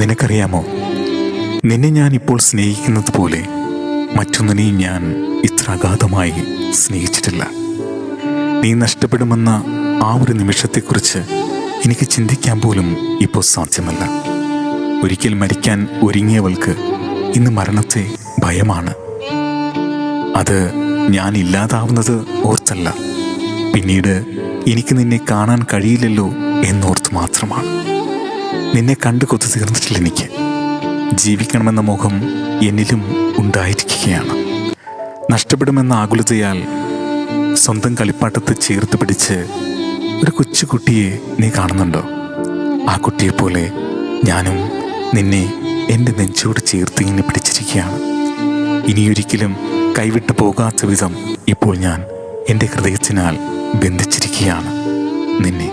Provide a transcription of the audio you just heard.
നിനക്കറിയാമോ? നിന്നെ ഞാൻ ഇപ്പോൾ സ്നേഹിക്കുന്നത് പോലെ മറ്റൊന്നിനെയും ഞാൻ ഇത്ര അഗാധമായി സ്നേഹിച്ചിട്ടില്ല. നീ നഷ്ടപ്പെടുമെന്ന ആ ഒരു നിമിഷത്തെക്കുറിച്ച് എനിക്ക് ചിന്തിക്കാൻ പോലും ഇപ്പോൾ സാധ്യമല്ല. ഒരിക്കൽ മരിക്കാൻ ഒരുങ്ങിയവൾക്ക് ഇന്ന് മരണത്തെ ഭയമാണ്. അത് ഞാൻ ഇല്ലാതാവുന്നത് ഓർത്തല്ല. പിന്നീട് എനിക്ക് നിന്നെ കാണാൻ കഴിയില്ലല്ലോ എന്നോർത്ത് മാത്രമാണ്. നിന്നെ കണ്ടു കൊത്തു തീർന്നിട്ടില്ല എനിക്ക്. ജീവിക്കണമെന്ന മോഹം എന്നിലും ഉണ്ടായിരിക്കുകയാണ്. നഷ്ടപ്പെടുമെന്ന ആകുലതയാൽ സ്വന്തം കളിപ്പാട്ടത്തെ ചേർത്ത് പിടിച്ച് ഒരു കൊച്ചുകുട്ടിയെ നീ കാണുന്നുണ്ടോ? ആ കുട്ടിയെപ്പോലെ ഞാനും നിന്നെ എന്റെ നെഞ്ചോട് ചേർത്ത് ഇങ്ങനെ പിടിച്ചിരിക്കുകയാണ്. ഇനിയൊരിക്കലും കൈവിട്ടു പോകാത്ത വിധം ഇപ്പോൾ ഞാൻ എന്റെ ഹൃദയത്തിനാൽ ബന്ധിച്ചിരിക്കുകയാണ്. നിന്നെ